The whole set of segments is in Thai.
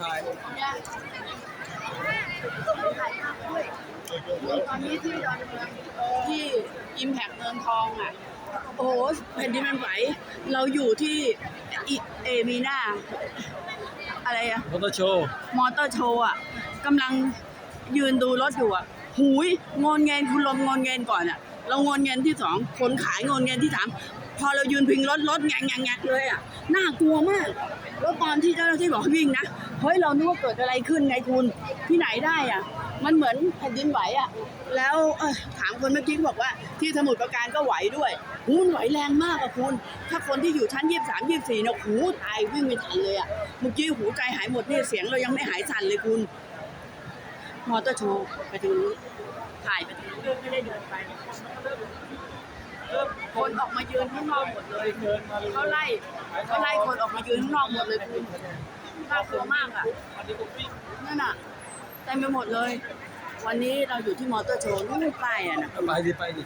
ถ่ายตอนนี้ที่ดอนเมืองที่อิมแพกเมืองทองอะ โอ้โหแผ่นดินมันไหว เราอยู่ที่อิเอมีนาอะไรอะมอเตอร์โชว์มอเตอร์โชว์อะกำลังยืนดูรถอยู่อะ หูยงอนเงินคุณลมงอนเงินก่อนอะ เรางอนเงินที่สองคนขายงอนเงินที่สาม พอเรายืนพิงรถรถแงงแงงแงงเลยอะน่ากลัวมาก แล้วตอนที่เจ้าหน้าที่บอกวิ่งนะเฮ้ยเรานึกว่าเกิดอะไรขึ้นไงคุณที่ไหนได้อะ มันเหมือนแผ่นดินไหวอะ แล้วถามคนเมื่อกี้บอกว่าที่สมุทรปราการก็ไหวด้วยหูไหวแรงมากอะคุณ ถ้าคนที่อยู่ชั้นยี่สามยี่สี่เนี่ยหูตายวิ่งไม่ทันเลยอะเมื่อกี้หูใจหายหมดนี่เสียงเรายังไม่หายสั่นเลยคุณมอเตอร์โชว์ไปถึงถ่ายไปถึงไม่ได้เดินไป คนออกมายืนข้างนอกหมดเลยเขาไล่เขาไล่คนออกมายืนข้างนอกหมดเลยคุณน่ากลัวมากอะนั่นอะเต็มไปหมดเลย วันนี้เราอยู่ที่มอเตอร์โชว์นู่นป้ายอะนะไปดิไปดิ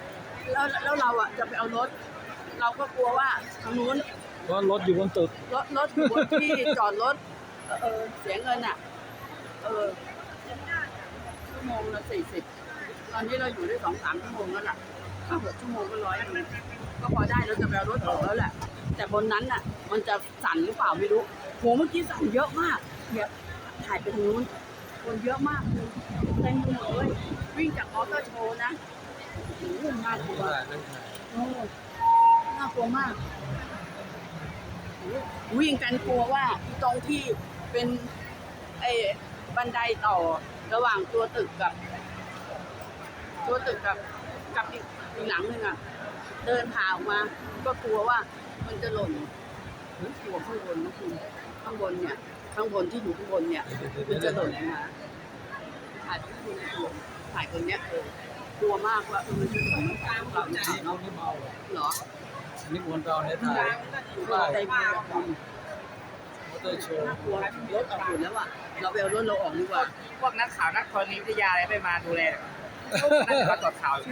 แล้วแล้วเราอะจะไปเอารถ เราก็กลัวว่าทางนู้นเพราะรถอยู่บนตึกรถรถอยู่บนที่จอดรถเออเออเสียเงินอะ เออชั่วโมงละสี่สิบตอนนี้เราอยู่ได้สองสามชั่วโมงแล้วล่ะ ถ้าหกชั่วโมงก็ร้อยนึงก็พอได้เราจะไปเอารถต่อแล้วแหละ แต่บนนั้นน่ะ มันจะสั่นหรือเปล่าไม่รู้โหเมื่อกี้สั่นเยอะมากเนี่ยถ่ายไปทางนู้นคนเยอะมากเลยเต็มไปหมดเลยวิ่งจากมอเตอร์โชว์นะโอ้โหน่ากลัวโอ้น่ากลัวมาก วิ่งกันกลัวว่าตรงที่เป็นไอ้บันไดต่อระหว่างตัวตึกกับ ตัวตึกกับกับอีก อีกหลังหนึ่งอะ เดินผ่าออกมา ก็กลัวว่ามันจะหล่นหรือกลัวข้างบนนะคุณข้างบนเนี่ย ข้างบนที่อยู่ข้างบนเนี่ย มันจะหล่นลงมาถ่ายตรงที่คุณกลัวถ่ายคนเนี้ยเออกลัวมากว่าเออมันจะหล่นลงมาเราหรือเปล่าเอานี่เมาเหรอนี่คนเราเนี่ยถ่ายใจมากมอเตอร์โชว์น่ากลัวรถออกหมดแล้วอะ เราไปเอารถเราออกดีกว่า พวกนักข่าวนักธรณีวิทยาอะไรไม่มาดูแลหรอกน่าจะมาตรวจข่าวอยู่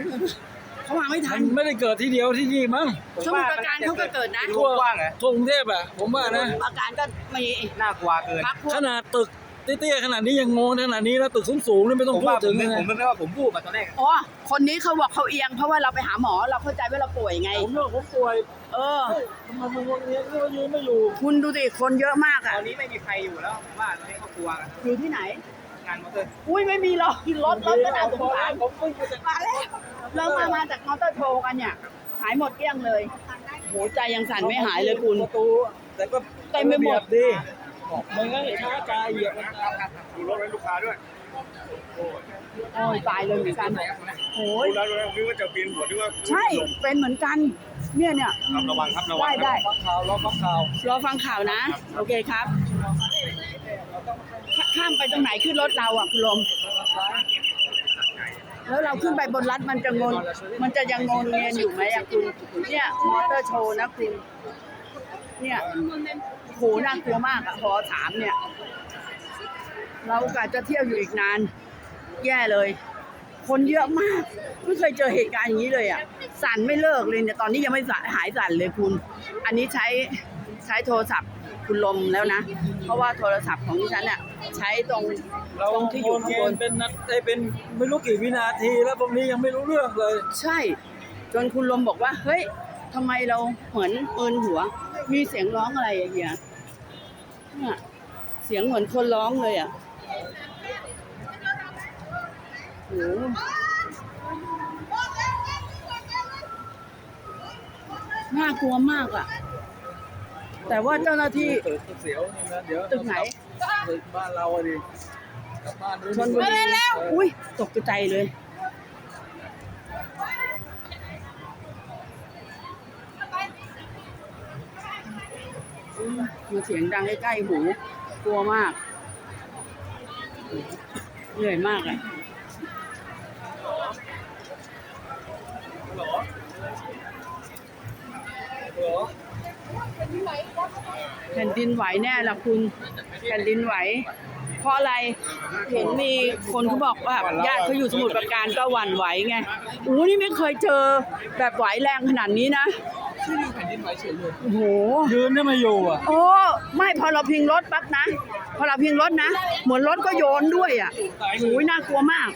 เขามาไม่ทัมันนไม่ได้เกิดที่เดียวที่นี่มั้งสมุทรปราการเขาก็เกิดนะ ทั่วกว้างเหรอทั่วกรุงเทพอะผมว่านะ ปราการก็มีน่ากลัวเกินพักพวกขนาดตึกเตี้ยๆขนาดนี้ยังงงขนาดนี้แล้วตึกสูงๆนี่ไม่ต้องผมพูว่าดผถึมงนึกนะผมนึกว่าผมพูดมาตอนแรกอ๋อคนนี้เขาบอกเขาเอียงเพราะว่าเราไปหาหมอเราเข้าใจว่าเราป่วยไง ผมว่าผมป่วยเออทำไมมึงวันนี้ก็ยืนไม่อยู่ คุณดูดิคนเยอะมากตอะ อนนี้ไม่มีใครอยู่แล้วผมว่าตอนนี้เขากลัวกันอยู่ที่ไหน งานมอเตอร์ อุ้ยไม่มีหรอกรถรถก็น่าสงสารผมเพิ่งจะมาแล้ว เรามามาจากมอเตอร์โชว์กันเนี่ยหายหมดเกลี้ยงเลยโหใจยังสั่นไม่หายเลยคุณประตูแต่ก็เต็มไปหมดดีมันก็ช้ากายเหยียบมันดูรถไว้ลูกค้าด้วยโอ้ยตายเลยเหมือนกันโอ้ยดูแล้วนึกว่าจะปีนหัวนึกว่าใช่เป็นเหมือนกัน เนี่ยเนี่ยครับระวังครับระวัได้งได้ฟังข่าวรอฟังข่าวรอฟังข่าวนะ โอเคครับขข้ามไปตรงไหนขึ้นรถเราอะคุณลม แล้วเราขึ้นไปบนรัฐมันจะงน มันจะยังงนเงียนอยู่ไหมอะคุณ เนี่ยมอเตอร์โชว์นะคุณ เนี่ยโหน่ากลัวมากอะพอถามเนี่ย เรากะจะเที่ยวอยู่อีกนาน แย่เลย คนเยอะมาก ไม่เคยเจอเหตุการณ์อย่างนี้เลยอะสั่นไม่เลิกเลยเนี่ยตอนนี้ยังไม่หายสั่นเลยคุณ อันนี้ใช้ใช้โทรศัพท์ คุณลมแล้วนะ เพราะว่าโทรศัพท์ของดิฉันเนี่ยใช้ตรงเราตรงที่อยู่ข้างบนเป็นนัดได้เป็นไม่รู้กี่วินาทีแล้วพวกนี้ยังไม่รู้เรื่องเลย ใช่ จนคุณลมบอกว่า เฮ้ยทำไมเราเหมือนเอินหัว มีเสียงร้องอะไรอย่างเงี้ยเนี่ยเสียงเหมือนคนร้องเลยอะโหน่ากลัวมากอะ แต่ว่าเจ้าหน้าที่ตึกเสียวนี่นะเดี๋ยวตึกไหนตึกบ้านเราอะดิกลับบ้านด้วยชนบุรีอุ้ยตกใจเลยมาเสียงดังใกล้ๆหู กลัวมาก เหนื่อยมากอะ แผ่นดินไหวแน่ละคุณแผ่นดินไหว เพราะอะไรเห็นมีคนเขาบอกว่าญาติเขาอยู่สมุทรปราการก็หวั่นไหวไงอู้นี่ไม่เคยเจอแบบไหวแรงขนาดนี้นะที่มีแผ่นดินไหวเฉยเลยโอ้โหยืนได้ไม่อยู่อะโอ้ไม่พอเราพิงรถปั๊บนะ พอเราพิงรถนะ เหมือนรถก็โยนด้วยอะโอ้ยน่ากลัวมาก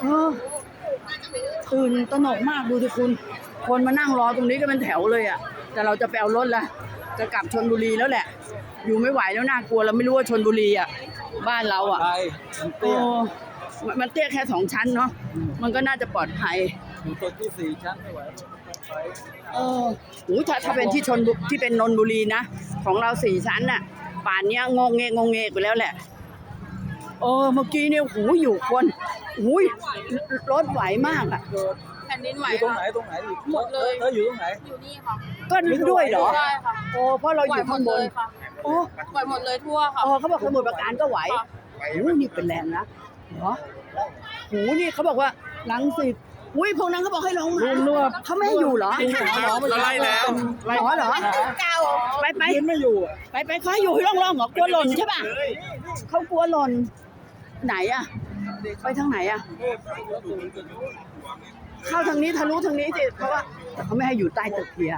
เออตื่นตระหนกมากดูสิคุณ คนมานั่งรอตรงนี้ก็เป็นแถวเลยอะ แต่เราจะไปเอารถละ จะกลับชนบุรีแล้วแหละ อยู่ไม่ไหวแล้วน่ากลัวเราไม่รู้ว่าชนบุรีอะบ้านเราอะไปมันโอ้เตี้ยมันมันเตี้ยแค่สองชั้นเนาะมันก็น่าจะปลอดภัย อยู่ตัวที่สี่ชั้นไม่ไหวไปเออโอ้ถ้าถ้าเป็นที่ชนบุที่เป็นนนทบุรีนะ ของเราสี่ชั้นน่ะ ป่านเนี้ยงงเงงงเงไปแล้วแหละ เออ เมื่อกี้เนี่ยหูอยู่คนหูยรถไหวมากอะเกิดแผ่นดินไหวอยู่ตรงไหนค่ะ ตรงไหนอีกหมดเลยเธออยู่ตรงไหน อยู่นี่ค่ะก็ด้วยเหรอได้ค่ะโอ้เพราะเราอไหวยู่หมข้าดงบเลนยค่ะโอ้ไหวหมดเลยทั่วค่ะเออเขาบอกสมุทรปราการก็ไหวค่ะ โอ้นี่เป็นแรงนะเหรอหูนี่เขาบอกว่าหลังสิบอุ้ยพวกนั้นเขาบอกให้ลงมาลุงนวดเขาไม่ให้อยู่เหรอเราไล่แล้วอ๋อเหรอไปไปยืนไม่อยู่อะไปไปเขาให้อยู่ให้ร่องๆเหรอกลัวหล่นใช่ป่ะเขากลัวหล่นไหนอะไปทางไหนอะเข้า ทางนี้ทะลุทางนี้สิเพราะว่าแต่เขาไม่ให้อยู่ใต้ตึกเพีย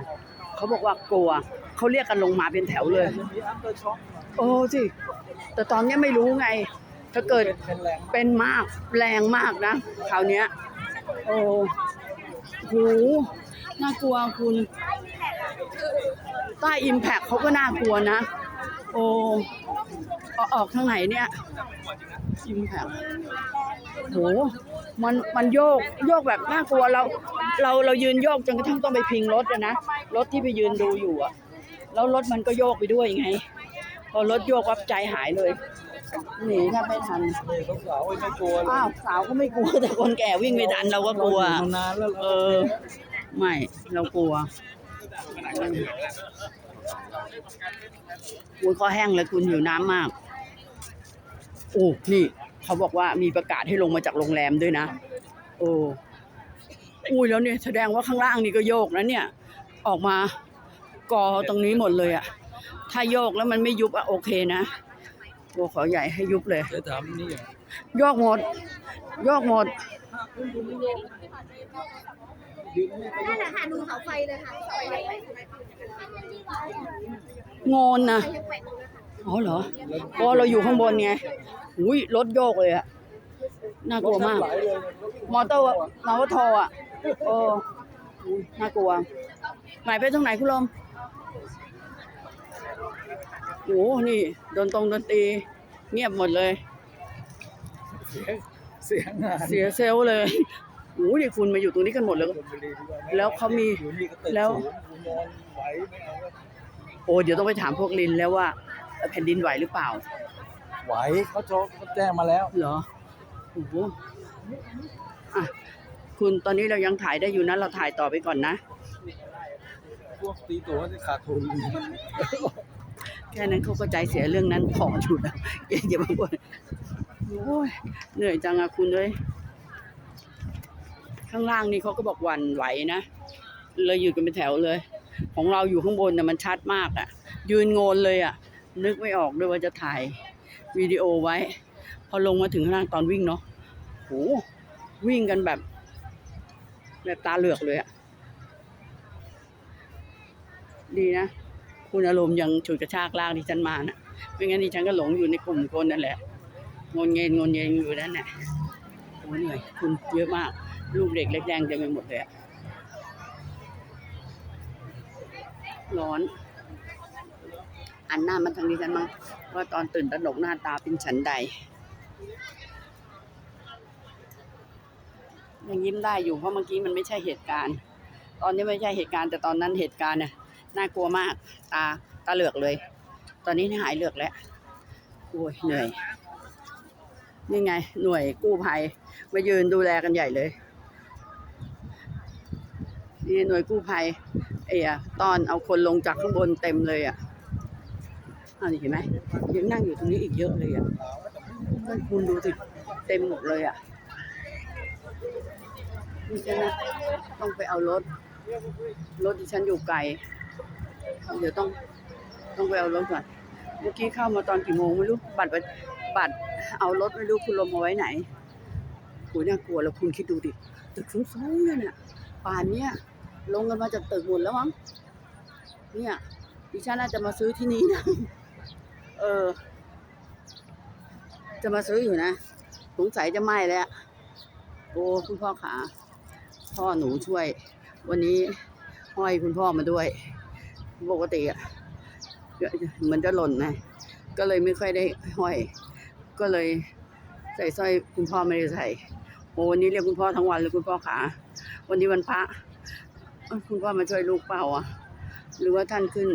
เขาบอกว่ากลัวเขาเรียกกันลงมาเป็นแถวเลยจะมีอัพเตอร์ช็อคโอ้สิแต่ตอนนี้ไม่รู้ไง ถ้าเกิดเป็นมากแรงมากนะคราวนี้โอ้โหน่ากลัวคุณใต้อิมแพคเขาก็น่ากลัวนะ โอ้อออกทางไหนเนี่ยอิมแพค โหมันมันโยกโยกแบบน่ากลัวเรา เราเรายืนโยกจนกระทั่งต้องไปพิงรถอะนะรถที่ไปยืนดูอยู่อะแล้วรถมันก็โยกไปด้วยไง พอรถโยกวับใจหายเลยหนีแทบไม่ทันนี่เขาสาวไม่กลัวเลยอ้าวสาวก็ไม่กลัวแต่คนแก่วิ่งไม่ทันเราก็กลัว เราอยู่มานานแล้วเออ ไม่เรากลัวคุณคอแห้งเลยคุณหิวน้ำมาก โอ้ นี่ เขาบอกว่ามีประกาศให้ลงมาจากโรงแรมด้วยนะโอ้อุ้ยแล้วเนี่ยแสดงว่าข้างล่างนี่ก็โยกนะเนี่ย ออกมากอตรงนี้หมดเลยอะถ้าโยกแล้วมันไม่ยุบอะโอเคนะบัวขอใหญ่ให้ยุบเลยจะถามนี่อะโยกหมดโยกหมดนั่นแหละค่ะดูเสาไฟเลยค่ะเสาไฟยังไปโงนนะ ยังไปตรงนั้นค่ะอ๋อเหรอเพราะเราอยู่ข้างบนไงอุ้ยรถโยกเลยอะน่ากลัวมากไหลเลยมอเตอร์มอเตอร์โทรอะเอออุ๊ยน่ากลัว หมายไปตรงไหนคุณลมโอ้นี่ดนตรงดนตรีเงียบหมดเลย เสียงเสียงงานเสียเซลล์เลยโอ้นี่คุณมาอยู่ตรงนี้กันหมดเลยชลบุรีดีกว่าไหแล้วเขามีอยู่นี่ก็ตึกแล้วสูงกูนอนไหวไม่เอาแล้ว โอ้เดี๋ยวต้องไปถามพวกลินแล้วว่า แผ่นดินไหวหรือเปล่า ไหวเขาโจเขาแจ้งมาแล้ว เหรอโอ้โหอะคุณตอนนี้เรายังถ่ายได้อยู่นะเราถ่ายต่อไปก่อนนะ พวกตีตัวที่ขาดทุนแค่นั้นเขาก็ใจเสียเรื่องนั้นพออยู่แล้วอย่าอย่ามาบ่นโอ้ยเหนื่อยจังอะคุณเลยข้างล่างนี่เขาก็บอกหวันไหวนะ เลยอยู่กันเป็นแถวเลย ของเราอยู่ข้างบนน่ะมันชัดมากอะยืนโงนเลยอะ นึกไม่ออกด้วยว่าจะถ่ายวิดีโอไว้ พอลงมาถึงข้างล่างตอนวิ่งเนาะโหวิ่งกันแบบ แบบตาเหลือกเลยอะดีนะ คุณอารมณ์ยังฉุดกระชากลากดิฉันมานะไม่งั้นดิฉันก็หลงอยู่ในกลุ่มคนนั่นแหละงนเงินงนเงินอยู่นั่นแหละโอ้เหนื่อยคุณเยอะมาก ลูกเด็กเล็กแดงเต็มไปหมดเลยอะร้อน อันหน้ามาทางดิฉันมั้งว่าตอนตื่นตระหนกหน้าตาเป็นฉันใด ยังยิ้มได้อยู่เพราะเมื่อกี้มันไม่ใช่เหตุการณ์ ตอนนี้ไม่ใช่เหตุการณ์แต่ตอนนั้นเหตุการณ์เนี่ยน่ากลัวมากตาตาเหลือกเลย ตอนนี้หายเหลือกแล้วโอ้ยเหนื่อยนี่ไง หน่วยกู้ภัยมายืนดูแลกันใหญ่เลยนี่หน่วยกู้ภัยเอยอะตอนเอาคนลงจากข้างบนเต็มเลยอะ อานี่เห็นไหมยังนั่งอยู่ตรงนี้อีกเยอะเลยอะนั่นคุณดูสิเต็มหมดเลยอะนี่ฉันนะต้องไปเอารถ รถที่ฉันอยู่ไกล เดี๋ยวต้องต้องไปเอารถก่อน เมื่อกี้เข้ามาตอนกี่โมงไม่รู้ บัตรบัตรเอารถไม่รู้คุณลมเอาไว้ไหนโหน่ากลัวแล้วคุณคิดดูดิ ตึกสูงๆเนี่ยนะป่านเนี้ยลงกันมาจากตึกหมดแล้วมั้ง เนี่ยดิฉันน่าจะมาซื้อที่นี่นะ ออ จะมาซื้ออยู่นะ สงสัยจะไหม้แล้ว โอ้คุณพ่อขาพ่อหนูช่วย วันนี้ห้อยคุณพ่อมาด้วย ปกติอะเหมือนจะหล่นนะก็เลยไม่ค่อยได้ห้อย ก็เลยใส่สร้อยคุณพ่อไม่ได้ใส่โอ้วันนี้เรียกคุณพ่อทั้งวันเลยคุณพ่อขาวันนี้วันพระคุณพ่อมาช่วยลูกเปล่าอะ หรือว่าท่านขึ้น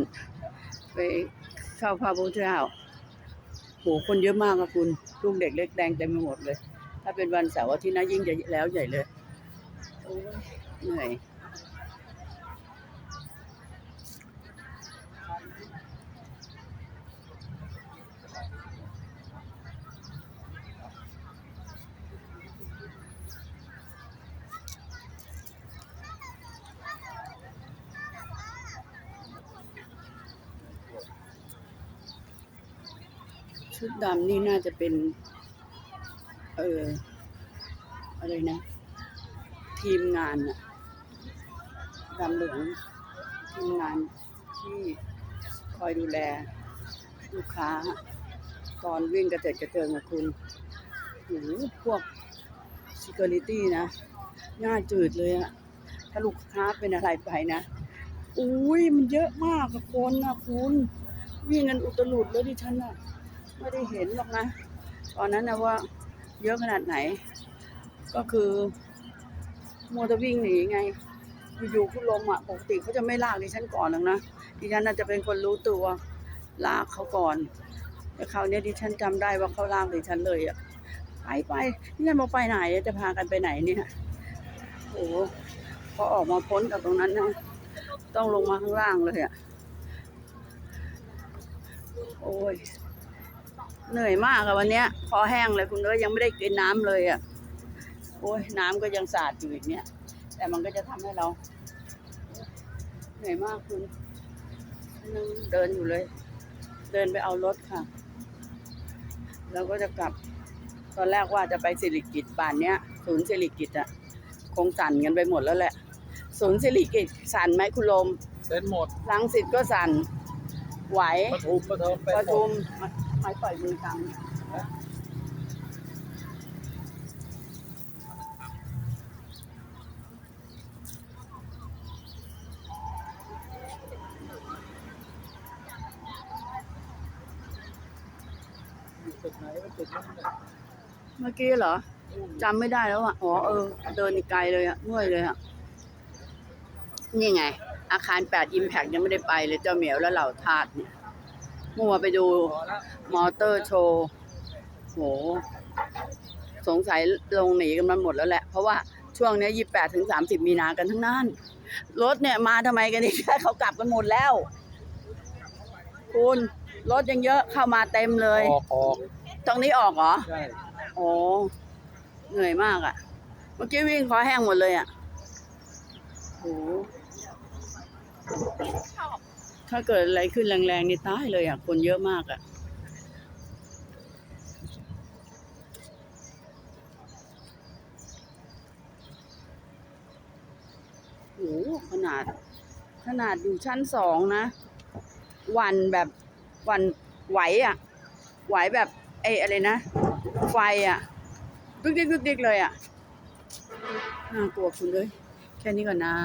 ไป เข้าพระพุทธเจ้าโหคนเยอะมากอะคุณลูกเด็กเล็กแดงเต็มไปหมดเลย ถ้าเป็นวันเสาร์อาทิตย์นะยิ่งจะแล้วใหญ่เลยโอ้ยเหนื่อย ชุดดำนี่น่าจะเป็น เอออะไรนะ ทีมงานอะดำเหลืองทีมงานที่คอยดูแล ลูกค้า ตอนวิ่งกระเจิดกระเจิงกับคุณโอ้โหพวก security นะหน้าจืดเลยอะถ้าลูกค้าเป็นอะไรไปนะอุ้ยมันเยอะมากกับคนนะคุณวิ่งกันอุตลุดเลยดิฉันอะ ไม่ได้เห็นหรอกนะ ตอนนั้นนะว่าเยอะขนาดไหน ก็คือมัวแต่วิ่งหนีไง อยู่ๆคุณลมอะปกติเขาจะไม่ลากดิฉันก่อนหรอกนะดิฉันน่าจะเป็นคนรู้ตัวลากเขาก่อนแต่คราวเนี้ยดิฉันจำได้ว่าเขาลากดิฉันเลยอะไปไปดิฉันบอกไปไหนจะพากันไปไหนเนี่ยโอ้โหพอออกมาพ้นจากตรงนั้นนะต้องลงมาข้างล่างเลยอะโอ้ย เหนื่อยมากอะวันเนี้ยคอแห้งเลยคุณเอ้ยยังไม่ได้กินน้ำเลยอะโอ้ยน้ำก็ยังสาดอยู่อีกเนี่ยแต่มันก็จะทำให้เรา เหนื่อยมากคุณยังเดินอยู่เลย เดินไปเอารถค่ะ แล้วก็จะกลับ ตอนแรกว่าจะไปสิริกิตป่านเนี้ยศูนย์สิริกิตอะคงสั่นกันไปหมดแล้วแหละศูนย์สิริกิตสั่นไหมคุณลมเป็นหมดลังสิตก็สั่นไหวปทุมปทุมเป็นปหมทุดม ไม้ปล่อยมือตังอยู่ตึกไหนว่าตึกนั้นเมื่อกี้เหรอจำไม่ได้แล้วอะ อ๋อ เออ เดินอีกไกลเลยอะ เมื่อยเลยอะ นี่ไง อาคารแปดอิมแพกยังไม่ได้ไปเลยเจ้าเหมียวและเหล่าทาสเนี่ย มัวไปดูพอแล้วมอเตอร์โชว์โห สงสัยลงหนีกันมาหมดแล้วแหละ เพราะว่าช่วงเนี้ยี่แปดถึงสามสิบมีนากันทั้งนั้น รถเนี่ยมาทำไมกันนี่เขากลับกันหมดแล้ว คุณรถยังเยอะเข้ามาเต็มเลย ออกออกตรงนี้ออกเหรอ ใช่โอ้เหนื่อยมากอะ่ะ เมื่อกี้วิ่งคอแห้งหมดเลยอะ่ะโห ถ้าเกิดอะไรขึ้นแรงๆนี่ตายเลยอะ คนเยอะมากอะ โห ขนาด ขนาดอยู่ชั้นสองนะ วันแบบวันไหวอะ ไหวแบบไอ้อะไรนะ ไฟอะดึกดิกดึกดิกเลยอะ น่ากลัวคุณเลย แค่นี้ก่อนนะ